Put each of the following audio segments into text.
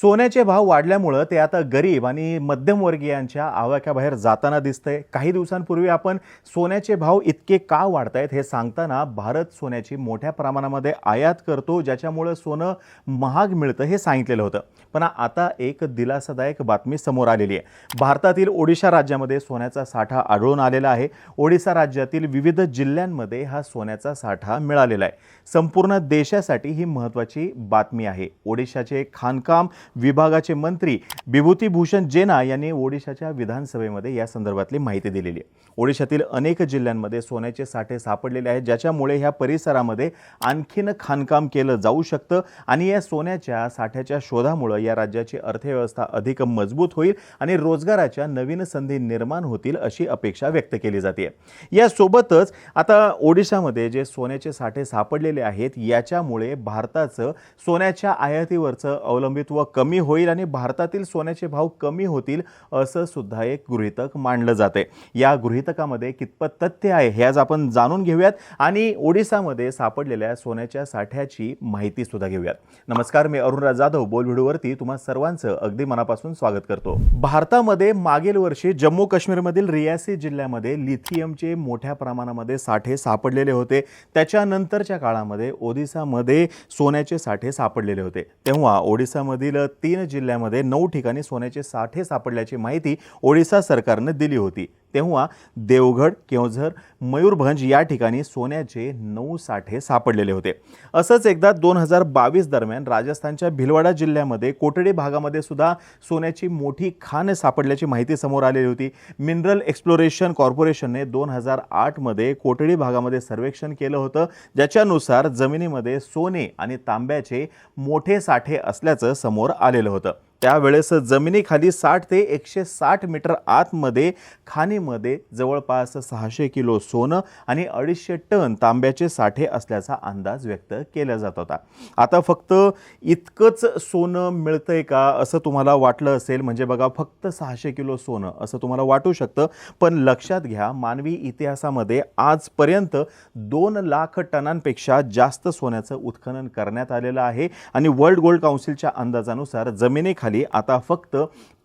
सोन्याचे भाव वाढल्यामुळं ते आता गरीब आणि मध्यमवर्गीयांच्या आवाक्याबाहेर जाताना दिसतंय. काही दिवसांपूर्वी आपण सोन्याचे भाव इतके का वाढत आहेत हे सांगताना भारत सोन्याची मोठ्या प्रमाणामध्ये आयात करतो ज्याच्यामुळं सोनं महाग मिळतं हे सांगितलेलं होतं. पण आता एक दिलासादायक बातमी समोर आलेली आहे. भारतातील ओडिशा राज्यामध्ये सोन्याचा साठा आढळून आलेला आहे. ओडिशा राज्यातील विविध जिल्ह्यांमध्ये हा सोन्याचा साठा मिळालेला आहे. संपूर्ण देशासाठी ही महत्त्वाची बातमी आहे. ओडिशाचे खाणकाम विभागाचे मंत्री विभूतीभूषण जेना यांनी ओडिशाच्या विधानसभेमध्ये या संदर्भातली माहिती दिलेली आहे. ओडिशातील अनेक जिल्ह्यांमध्ये सोन्याचे साठे सापडलेले आहेत ज्याच्यामुळे ह्या परिसरामध्ये आणखीन खाणकाम केलं जाऊ शकतं आणि या सोन्याच्या साठ्याच्या शोधामुळं या राज्याची अर्थव्यवस्था अधिक मजबूत होईल आणि रोजगाराच्या नवीन संधी निर्माण होतील अशी अपेक्षा व्यक्त केली जाते. यासोबतच आता ओडिशामध्ये जे सोन्याचे साठे सापडलेले आहेत याच्यामुळे भारताचं सोन्याच्या आयातीवरचं अवलंबित्व कमी होईल आणि भारतातील सोन्याचे भाव कमी होतील असं सुद्धा एक गृहितक मांडलं जाते या गृहितकामध्ये कितपत तथ्य आहे हे आज आपण जाणून घेऊयात आणि ओडिसामध्ये सापडलेल्या सोन्याच्या साठ्याची माहिती सुद्धा घेऊयात. नमस्कार मी अरुणराज जाधव बोल व्हिडिओवरती तुम्हा सर्वांचं अगदी मनापासून स्वागत करतो. भारतामध्ये मागील वर्षी जम्मू काश्मीरमधील रियासी जिल्ह्यामध्ये लिथियमचे मोठ्या प्रमाणामध्ये साठे सापडलेले होते. त्याच्यानंतरच्या काळामध्ये ओडिसामध्ये सोन्याचे साठे सापडलेले होते. तेव्हा ओडिसामधील तीन जिल्ह्यामध्ये नऊ ठिकाणी सोन्याचे साठे सापडल्याची माहिती ओडिसा सरकारनं दिली होती. तेव्हा देवगड केवझर मयूरभंज या ठिकाणी सोन्याचे नऊ साठे सापडलेले होते. असंच एकदा दोन हजार बावीस दरम्यान राजस्थानच्या भिलवाडा जिल्ह्यामध्ये कोटडी भागामध्ये सुद्धा सोन्याची मोठी खाण सापडल्याची माहिती समोर आलेली होती. मिनरल एक्सप्लोरेशन कॉर्पोरेशनने दोन हजार आठमध्ये कोटडी भागामध्ये सर्वेक्षण केलं होतं. ज्याच्यानुसार जमिनीमध्ये सोने आणि तांब्याचे मोठे साठे असल्याचं समोर आलेलं होतं. त्यावेळेस जमिनीखाली साठ ते एकशे साठ मीटर आतमध्ये खाणीमध्ये जवळपास सहाशे किलो सोनं आणि अडीचशे टन तांब्याचे साठे असल्याचा अंदाज व्यक्त केला जात होता. आता फक्त इतकंच सोनं मिळतंय का असं तुम्हाला वाटलं असेल? म्हणजे बघा फक्त सहाशे किलो सोनं असं तुम्हाला वाटू शकतं. पण लक्षात घ्या मानवी इतिहासामध्ये आजपर्यंत दोन लाख टनांपेक्षा जास्त सोन्याचं उत्खनन करण्यात आलेलं आहे. आणि वर्ल्ड गोल्ड काउन्सिलच्या अंदाजानुसार जमिनीखाली खाली आता फक्त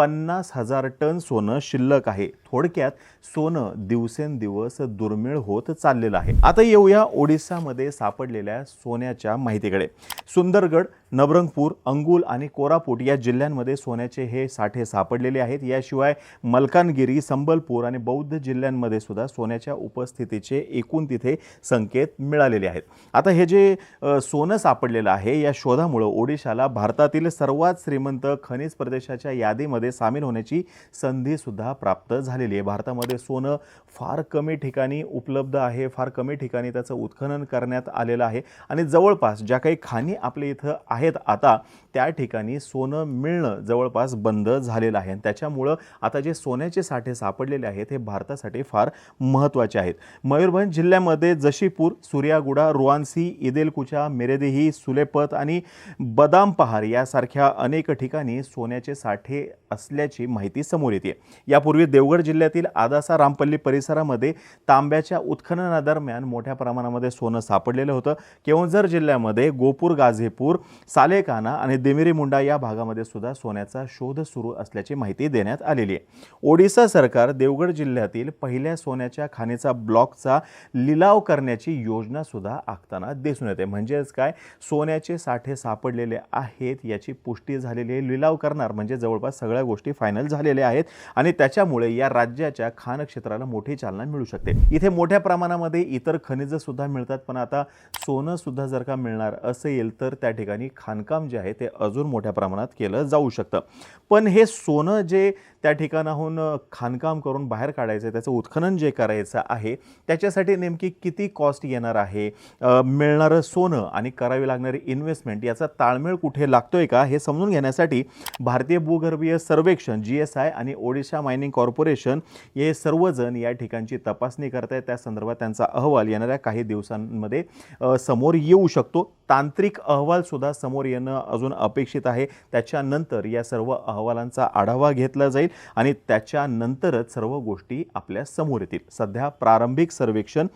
पन्नास हजार टन सोनं शिल्लक आहे. थोडक्यात सोनं दिवसेंदिवस दुर्मिळ होत चाललेलं आहे. आता येऊया ओडिसामध्ये सापडलेल्या सोन्याच्या माहितीकडे. सुंदरगड नबरंगपूर अंगुल आणि कोरापूट या जिल्ह्यांमध्ये सोन्याचे हे साठे सापडलेले आहेत. याशिवाय मलकानगिरी संबलपूर आणि बौद्ध जिल्ह्यांमध्ये सुद्धा सोन्याच्या उपस्थितीचे एकूण तिथे संकेत मिळालेले आहेत. आता हे जे सोनं सापडलेलं आहे या शोधामुळं ओडिशाला भारतातील सर्वात श्रीमंत खनिज प्रदेशाच्या यादीमध्ये सामील होण्याची संधीसुद्धा प्राप्त झालेली आहे. भारतामध्ये सोनं फार कमी ठिकाणी उपलब्ध आहे फार कमी ठिकाणी त्याचं उत्खनन करण्यात आलेलं आहे. आणि जवळपास ज्या काही खाणी आपल्या इथं आहेत आता त्या ठिकाणी सोनं मिळणं जवळपास बंद झालेलं आहे. आणि त्याच्यामुळं आता जे सोन्याचे साठे सापडलेले आहेत हे भारतासाठी फार महत्त्वाचे आहेत. मयूरभंज जिल्ह्यामध्ये जशीपूर सूर्यागुडा रुआन्सी इदेलकुचा मेरेदेही सुलेपत आणि बदाम पहार यासारख्या अनेक ठिकाणी सोन्याचे साठे असल्याची माहिती समोर येते. यापूर्वी देवगड जिल्ह्यातील आदासा रामपल्ली परिसरामध्ये तांब्याच्या उत्खननादरम्यान मोठ्या प्रमाणामध्ये सोनं सापडलेलं होतं. केवंझर जिल्ह्यामध्ये गोपूर गाझेपूर सालेकाना आणि देमिरी मुंडा या भागामध्ये सुद्धा सोन्याचा शोध सुरू असल्याची माहिती देण्यात आलेली आहे. ओडिसा सरकार देवगड जिल्ह्यातील पहिल्या सोन्याच्या खाणीचा ब्लॉकचा लिलाव करण्याची योजना सुद्धा आखताना दिसून येते. म्हणजेच काय? सोन्याचे साठे सापडलेले आहेत याची पुष्टी झालेली लिलाव करणार म्हणजे जवळपास सगळ्या गोष्टी फायनल झालेल्या आहेत आणि त्याच्यामुळे या राज्याच्या खाण क्षेत्राला मोठी चालना मिळू शकते. इथे मोठ्या प्रमाणामध्ये इतर खनिजं सुद्धा मिळतात पण आता सोनं सुद्धा जर का मिळणार असेल तर त्या ठिकाणी खाणकाम जे आहे ते अजून मोठ्या प्रमाणात केलं जाऊ शकतं. पण हे सोनं जे त्या ठिकाणाहून खाणकाम करून बाहेर काढायचं आहे त्याचं उत्खनन जे करायचं आहे त्याच्यासाठी नेमकी किती कॉस्ट येणार आहे? मिळणारं सोनं आणि करावी लागणारी इन्व्हेस्टमेंट याचा ताळमेळ कुठे लागतोय का हे समजून घेण्यासाठी भारतीय भूगर्भीय सर्वेक्षण जी एस आय आणि ओडिशा मायनिंग कॉर्पोरेशन हे सर्वजण या ठिकाणची तपासणी करत आहेत त्या संदर्भात त्यांचा अहवाल येणाऱ्या काही दिवसांमध्ये समोर येऊ शकतो. तांत्रिक अहवालसुद्धा समोर येणं अजून अपेक्षित आहे. त्याच्यानंतर या सर्व अहवालांचा आढावा घेतला जाईल आणि त्याच्यानंतरच सर्व गोष्टी आपल्यासमोर येतील. सध्या प्रारंभिक सर्वेक्षण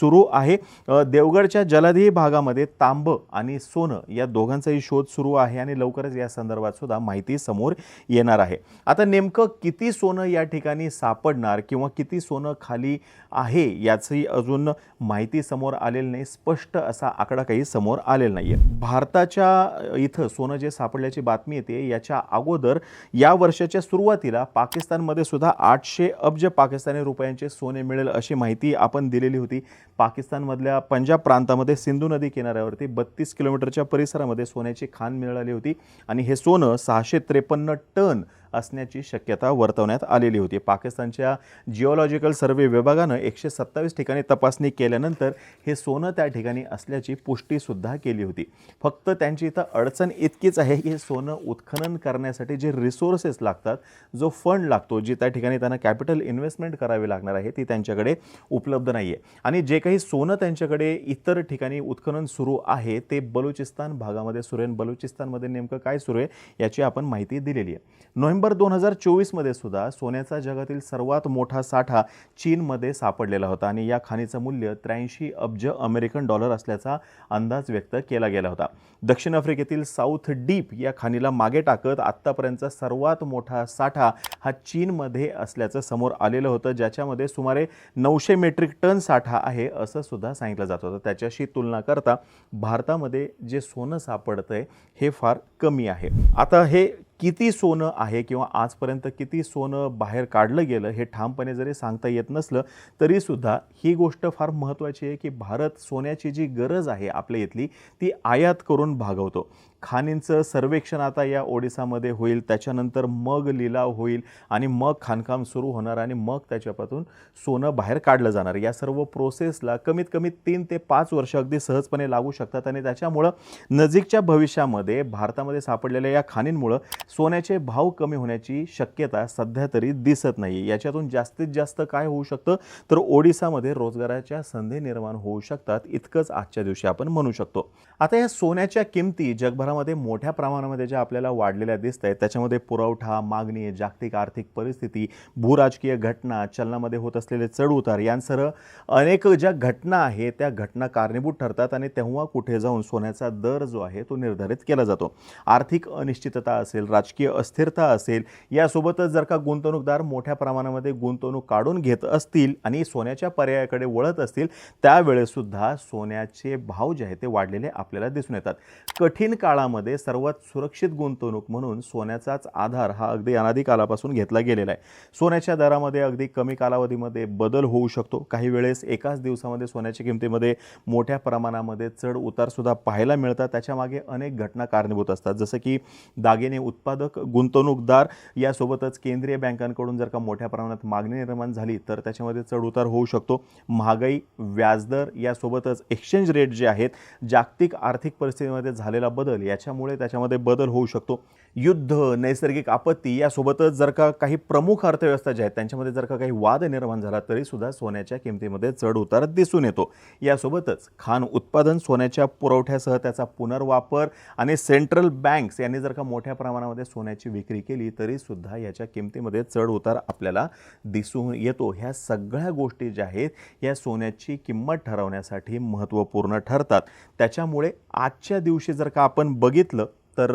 सुरू आहे. देवगडच्या जलधी भागामध्ये तांब आणि सोनं या दोघांचाही शोध सुरू आहे आणि लवकरच या संदर्भात सुद्धा माहिती समोर येणार आहे. आता नेमकं किती सोनं या ठिकाणी सापडणार किंवा किती सोनं खाली आहे याची अजून माहिती समोर आलेली नाही. स्पष्ट असा आकडा काही समोर आलेला नाही आहे भारताच्या इथं सोनं जे सापडल्याची बातमी येते याच्या अगोदर या वर्षाच्या सुरुवातीला पाकिस्तानमध्ये सुद्धा आठशे अब्ज पाकिस्तानी रुपयांचे सोने मिळेल अशी माहिती आपण दिलेली होती. पाकिस्तानमधल्या पंजाब प्रांतामध्ये सिंधू नदी किनाऱ्यावरती बत्तीस किलोमीटरच्या परिसरामध्ये सोन्याची खाण मिळाली होती. आणि हे सोनं सहाशे त्रेपन्न टन असण्याची शक्यता वर्तवण्यात आलेली होती. पाकिस्तानच्या जिओलॉजिकल सर्वे विभागानं एकशे सत्तावीस ठिकाणी तपासणी केल्यानंतर हे सोनं त्या ठिकाणी असल्याची पुष्टीसुद्धा केली होती. फक्त त्यांची इथं अडचण इतकीच आहे की हे सोनं उत्खनन करण्यासाठी जे रिसोर्सेस लागतात जो फंड लागतो जी त्या ठिकाणी त्यांना कॅपिटल इन्व्हेस्टमेंट करावी लागणार आहे ती त्यांच्याकडे उपलब्ध नाही आहे आणि जे काही सोनं त्यांच्याकडे इतर ठिकाणी उत्खनन सुरू आहे ते बलुचिस्तान भागामध्ये सुरू आहे बलुचिस्तानमध्ये नेमकं काय सुरू आहे याची आपण माहिती दिलेली आहे. नोव्हेंबर दोन हजार चोवीसमध्ये सुद्धा सोन्याचा जगातील सर्वात मोठा साठा चीनमध्ये सापडलेला होता आणि या खाणीचं मूल्य त्र्याऐंशी अब्ज अमेरिकन डॉलर असल्याचा अंदाज व्यक्त केला गेला होता. दक्षिण आफ्रिकेतील साऊथ डीप या खाणीला मागे टाकत आत्तापर्यंतचा सर्वात मोठा साठा हा चीनमध्ये असल्याचं समोर आलेलं होतं ज्याच्यामध्ये सुमारे नऊशे मेट्रिक टन साठा आहे असं सुद्धा सांगितलं जात होतं. त्याच्याशी तुलना करता भारतामध्ये जे सोनं सापडतं आहे हे फार कमी आहे. आता हे किती सोनं आहे किंवा आजपर्यंत किती सोनं बाहेर काढलं गेलं हे ठामपणे जरी सांगता येत नसलं तरीसुद्धा ही गोष्ट फार महत्त्वाची आहे की भारत सोन्याची जी गरज आहे आपल्या इथली ती आयात करून भागवतो. खाणींचं सर्वेक्षण आता या ओडिसामध्ये होईल त्याच्यानंतर मग लिलाव होईल आणि मग खाणकाम सुरू होणार आणि मग त्याच्यापासून सोनं बाहेर काढलं जाणार. या सर्व प्रोसेसला कमीत कमी तीन ते पाच वर्ष अगदी सहजपणे लागू शकतात आणि त्याच्यामुळं नजीकच्या भविष्यामध्ये भारतामध्ये सापडलेल्या या खाणींमुळं सोन्याचे भाव कमी होण्याची शक्यता सध्या तरी दिसत नाही याच्यातून जास्तीत जास्त काय होऊ शकतं? तर ओडिसामध्ये रोजगाराच्या संधी निर्माण होऊ शकतात. इतकंच आजच्या दिवशी आपण म्हणू शकतो. आता या सोन्याच्या किमती जगभरामध्ये मोठ्या प्रमाणामध्ये ज्या आपल्याला वाढलेल्या दिसत आहेत त्याच्यामध्ये पुरवठा मागणी जागतिक आर्थिक परिस्थिती भूराजकीय घटना चलनामध्ये होत असलेले चढउतार यांसह अनेक ज्या घटना आहेत त्या घटना कारणीभूत ठरतात आणि तेव्हा कुठे जाऊन सोन्याचा दर जो आहे तो निर्धारित केला जातो. आर्थिक अनिश्चितता असेल राजकीय अस्थिरता असेल यासोबतच जर का गुंतवणूकदार मोठ्या प्रमाणामध्ये गुंतवणूक काढून घेत असतील आणि सोन्याच्या पर्यायाकडे वळत असतील त्यावेळेसुद्धा सोन्याचे भाव जे आहेत ते वाढलेले आपल्याला दिसून येतात. कठीण काळामध्ये सर्वात सुरक्षित गुंतवणूक म्हणून सोन्याचाच आधार हा अगदी अनादी कालापासून घेतला गेलेला आहे. सोन्याच्या दरामध्ये अगदी कमी कालावधीमध्ये बदल होऊ शकतो. काही वेळेस एकाच दिवसामध्ये सोन्याच्या किमतीमध्ये मोठ्या प्रमाणामध्ये चढ उतारसुद्धा पाहायला मिळतात. त्याच्यामागे अनेक घटना कारणीभूत असतात. जसं की दागिने उत्पादक गुंतवणूकदार यासोबतच केंद्रीय बँकांकडून जर का मोठ्या प्रमाणात मागणी निर्माण झाली तर त्याच्यामध्ये चढउतार होऊ शकतो. महागाई व्याजदर यासोबतच एक्सचेंज रेट जे आहेत जागतिक आर्थिक परिस्थितीमध्ये झालेला बदल याच्यामुळे त्याच्यामध्ये बदल होऊ शकतो. युद्ध नैसर्गिक आपत्ती यासोबतच जर का काही प्रमुख अर्थव्यवस्था ज्या आहेत त्यांच्यामध्ये जर का काही वाद निर्माण झाला तरीसुद्धा सोन्याच्या किमतीमध्ये चढ उतार दिसून येतो. यासोबतच खाण उत्पादन सोन्याच्या पुरवठ्यासह त्याचा पुनर्वापर आणि सेंट्रल बँक्स यांनी जर का मोठ्या प्रमाणावर प्रमाणामध्ये सोन्याची विक्री केली तरीसुद्धा याच्या किमतीमध्ये चढ उतार आपल्याला दिसून येतो. ह्या सगळ्या गोष्टी ज्या आहेत या सोन्याची किंमत ठरवण्यासाठी महत्त्वपूर्ण ठरतात. त्याच्यामुळे आजच्या दिवशी जर का आपण बघितलं तर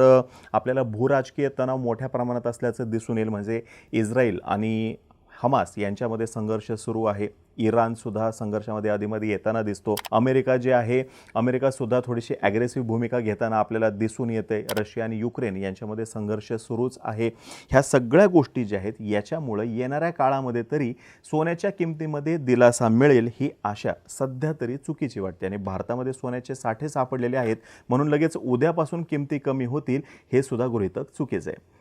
आपल्याला भूराजकीय तणाव मोठ्या प्रमाणात असल्याचं दिसून येईल. म्हणजे इस्रायल आणि हमास यांच्यामध्ये संघर्ष सुरू आहे. इराणसुद्धा संघर्षामध्ये आधीमध्ये येताना दिसतो. अमेरिका जे आहे अमेरिकासुद्धा थोडीशी ॲग्रेसिव्ह भूमिका घेताना आपल्याला दिसून येते. रशिया आणि युक्रेन यांच्यामध्ये संघर्ष सुरूच आहे. ह्या सगळ्या गोष्टी ज्या आहेत याच्यामुळं येणाऱ्या काळामध्ये तरी सोन्याच्या किमतीमध्ये दिलासा मिळेल ही आशा सध्या तरी चुकीची वाटते. आणि भारतामध्ये सोन्याचे साठे सापडलेले आहेत. म्हणून लगेच उद्यापासून किमती कमी होतील हे सुद्धा गृहितक चुकीचं आहे.